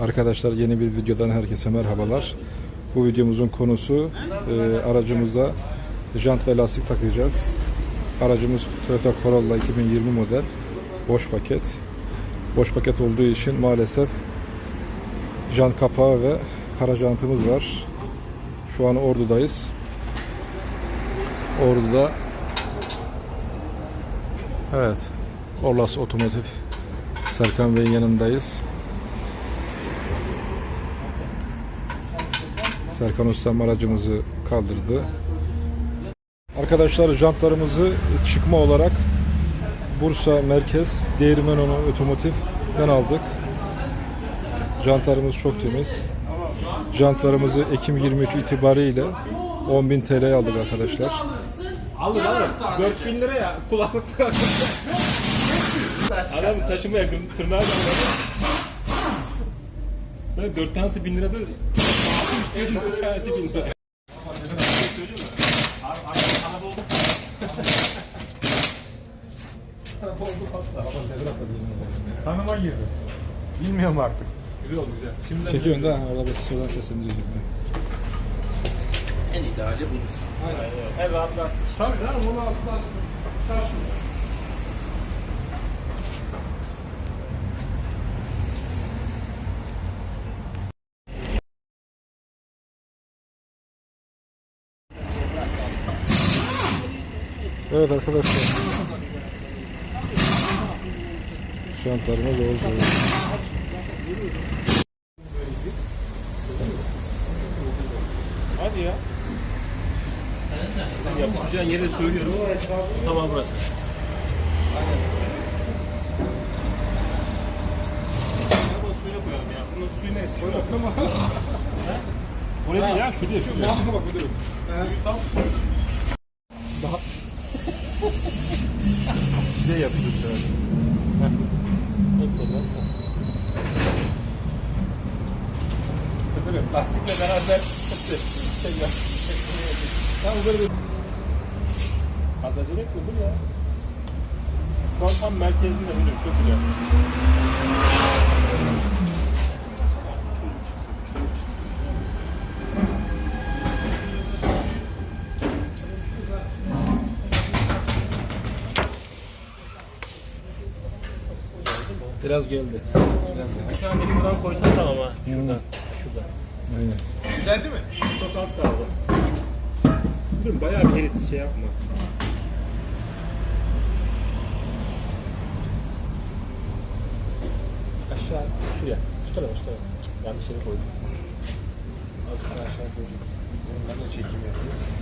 Arkadaşlar yeni bir videodan herkese merhabalar. Bu videomuzun konusu e, aracımıza jant ve lastik takacağız. Aracımız Toyota Corolla 2020 model boş paket. Boş paket olduğu için maalesef jant kapağı ve kara jantımız var. Şu an Ordu'dayız. Ordu'da Evet. Orlas Otomotiv Serkan Bey'in yanındayız. Serkan Ustam aracımızı kaldırdı. Arkadaşlar jantlarımızı çıkma olarak Bursa Merkez Değirmenoğlu Otomotiv'den aldık. Jantlarımız çok temiz. Jantlarımızı Ekim 23 itibariyle 10.000 TL'ye aldık arkadaşlar. Alır alır. 4000 lira ya kulaklık takar. Adam taşıma yakın tırnağı da Ben 4 tanesi 1000 lirada bir tanesi 1000 lira. Tanıma girdi. Bilmiyorum artık. Güzel oldu güzel. Şimdi Çekiyorsun da arada bir sorudan seslendiriyorum. En ideali budur. en rahat lastik. Tabii lan onu altından şaşmıyor. Evet arkadaşlar. Jantlarımız oldu. Hadi ya. Sen yapıştıracağın yeri söylüyorum. Tamam burası. Ama suyuna koyalım ya. Bunun suyu neresi? Şurada. Oraya değil ya. Şuraya şuraya. Bak müdürüm. Suyu tam. Ne yapıyorsun sen? Müdürüm lastikle beraber şey yap. Tamam böyle bir... Az acele etme dur ya. Şu an tam merkezinde müdürüm çok güzel. Biraz geldi. Bir tane şuradan koysan tamam ha. Şuradan. Şuradan. Aynen. Güzel değil mi? Çok az kaldı. Dur bayağı bir erit şey yapma. Aşağı şuraya. Şu tarafa şu tarafa. Yanlış yere koydum. Az aşağı koydum. Ben de çekim yapayım.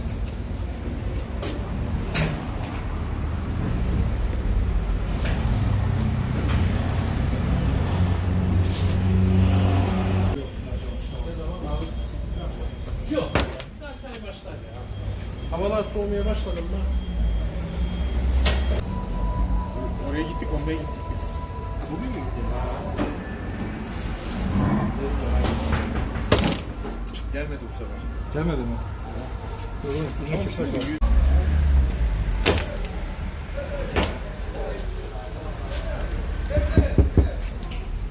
Yok. Derken başlar ya. Havalar soğumaya başladı mı? Oraya gittik, onda gittik biz. Bugün mü gittin? Gelmedi bu sefer. Gelmedi mi?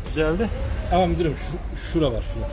Güzeldi. Ama müdürüm şu, şura var şura.